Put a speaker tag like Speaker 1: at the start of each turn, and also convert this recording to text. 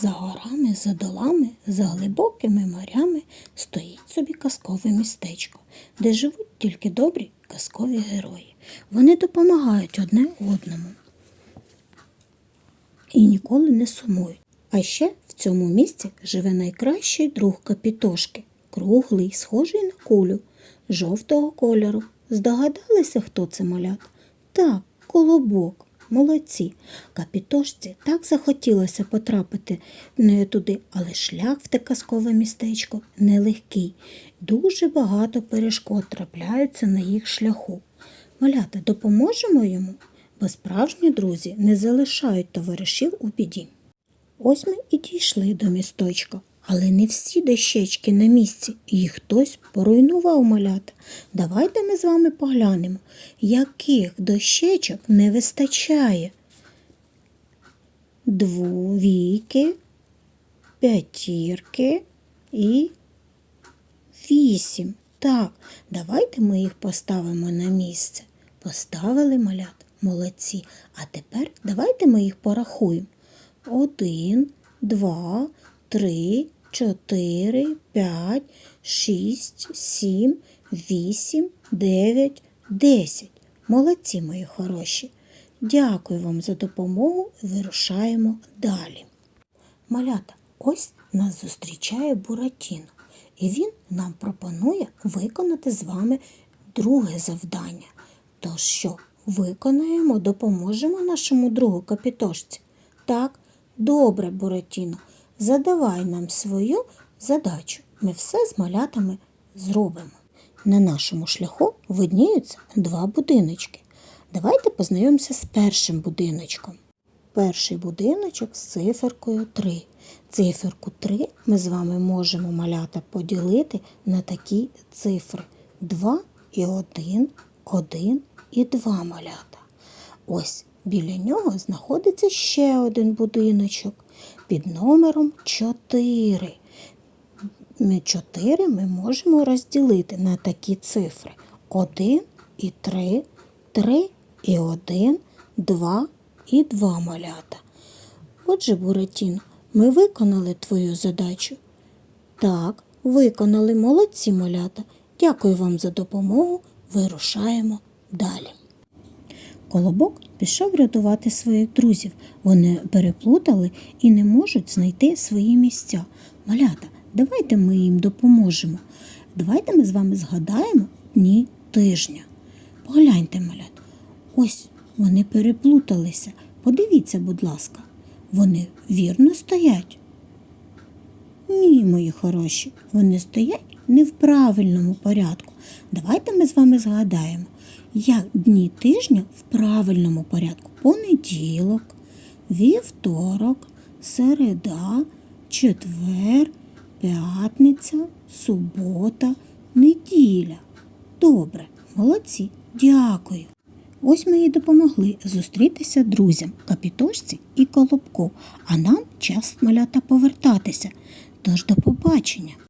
Speaker 1: За горами, за долами, за глибокими морями стоїть собі казкове містечко, де живуть тільки добрі казкові герої. Вони допомагають одне одному і ніколи не сумують. А ще в цьому місці живе найкращий друг капітошки, круглий, схожий на кулю, жовтого кольору. Здогадалися, хто це малят? Так, колобок. Молодці. Капітошці так захотілося потрапити не туди, але шлях в те казкове містечко нелегкий. Дуже багато перешкод трапляються на їх шляху. Малята, допоможемо йому, бо справжні друзі не залишають товаришів у біді. Ось ми і дійшли до місточка, але не всі дощечки на місці, їх хтось поруйнував малята. Давайте ми з вами поглянемо, яких дощечок не вистачає. Двійки, п'ятірки і вісім. Так, давайте ми їх поставимо на місце. Поставили малят, молодці. А тепер давайте ми їх порахуємо. Один, два, три, чотири, п'ять, шість, сім, вісім, дев'ять, десять. Молодці, мої хороші. Дякую вам за допомогу. Вирушаємо далі. Малята, ось нас зустрічає Буратіно, і він нам пропонує виконати з вами друге завдання. То що, виконаємо, допоможемо нашому другу капітошці? Так, добре, Буратіно, задавай нам свою задачу. Ми все з малятами зробимо. На нашому шляху видніються два будиночки. Давайте познайомимося з першим будиночком. Перший будиночок з циферкою 3. Циферку 3 ми з вами можемо малята поділити на такі цифри 2 і 1, 1 і 2 малята. Ось біля нього знаходиться ще один будиночок під номером 4. Ми 4 ми можемо розділити на такі цифри 1 і 3, 3 і 1, 2 і 2 малята. Отже, Буратіно, ми виконали твою задачу. Так, виконали молодці малята. Дякую вам за допомогу. Вирушаємо далі. Колобок пішов рятувати своїх друзів. Вони переплутали і не можуть знайти свої місця. Малята, давайте ми їм допоможемо. Давайте ми з вами згадаємо дні тижня. Погляньте, малят, ось вони переплуталися. Подивіться, будь ласка, вони вірно стоять. Ні, мої хороші, вони стоять не в правильному порядку. Давайте ми з вами згадаємо, як дні тижня в правильному порядку. Понеділок, вівторок, середа, четвер, п'ятниця, субота, неділя. Добре, молодці, дякую. Ось ми їй допомогли зустрітися друзям, капітошці і колобку, а нам час малята повертатися. Тож до побачення.